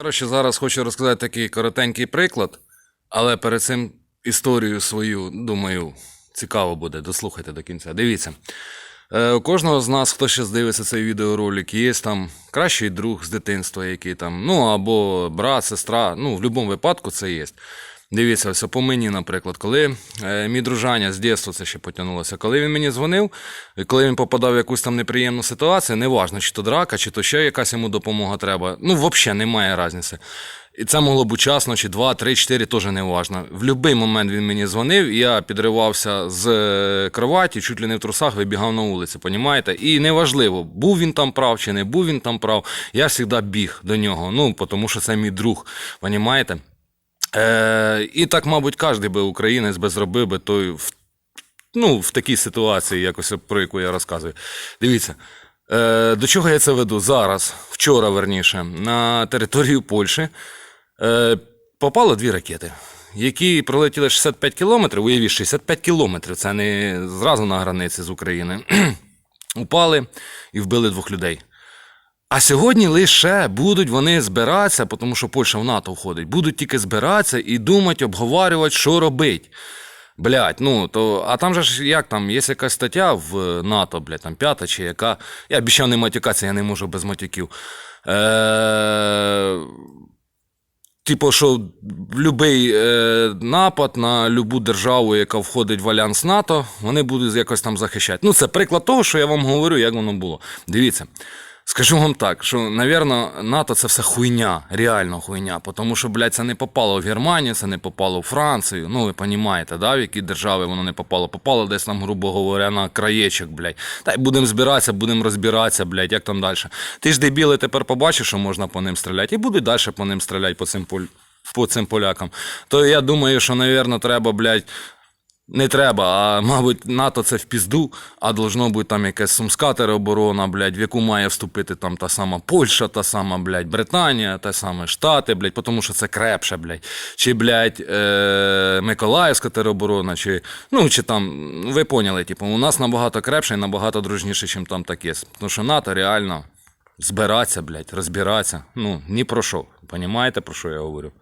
Коротше, зараз хочу розказати такий коротенький приклад, але перед цим історію свою, думаю, цікаво буде. Дослухайте до кінця. Дивіться. Е, у кожного з нас, хто ще дивиться цей відеоролик, є там кращий друг з дитинства, який там, ну або брат, сестра, ну, в будь-якому випадку це є. Дивіться, ось по мені, наприклад, коли е, мій дружання з дитинства це ще потягнулося, коли він мені дзвонив, коли він попадав в якусь там неприємну ситуацію, неважно, чи то драка, чи то ще якась йому допомога треба. Ну, взагалі немає різниці. І це могло бути часно, чи два, три, чотири, теж не важно. В будь-який момент він мені дзвонив, і я підривався з е, кроваті, чуть ли не в трусах вибігав на вулицю, понімаєте? І неважливо, був він там прав чи не був він там прав, я завжди біг до нього. Ну, тому що це мій друг, понімаєте? Е, і так, мабуть, кожен би українець би зробив би той в, ну, в такій ситуації, якось про яку я розказую. Дивіться, е, до чого я це веду? Зараз, вчора верніше, на територію Польщі е, попало дві ракети, які пролетіли 65 кілометрів. Уявіть, 65 кілометрів. Це не зразу на границі з України. Упали і вбили двох людей. А сьогодні лише будуть вони збиратися, тому що Польща в НАТО входить, будуть тільки збиратися і думати, обговорювати, що робити. Блять, ну то, а там же ж як там, є якась стаття в НАТО, блядь, там п'ята чи яка. Я обіцяв не матюкатися, я не можу без матюків. Е- Типу, що будь-який е, напад на любу державу, яка входить в альянс НАТО, вони будуть якось там захищати. Ну, це приклад того, що я вам говорю, як воно було. Дивіться. Скажу вам так, що, навірно, НАТО це все хуйня, реально хуйня. Тому що, блядь, це не попало в Германію, це не попало в Францію. Ну, ви розумієте, да, в які держави воно не попало. Попало десь там, грубо говоря, на краєчок, блядь. Та й будемо збиратися, будемо розбиратися, блядь, як там далі. Ти ж дебіли тепер побачиш, що можна по ним стріляти, і будуть далі по ним стріляти по цим поль... по цим полякам. То я думаю, що, навірно, треба, блядь, не треба, а мабуть, НАТО це в пізду, а должно бути там якась сумська тероборона, блядь, в яку має вступити там та сама Польща, та сама, блядь, Британія, та саме Штати, блядь, тому що це крепше, блядь. Чи, блядь, е- Миколаївська тероборона, чи, ну, чи там, ви поняли, типу, у нас набагато крепше і набагато дружніше, ніж там таке. Тому що НАТО реально збиратися, блядь, розбиратися. Ну, ні про що. Понімаєте, про що я говорю?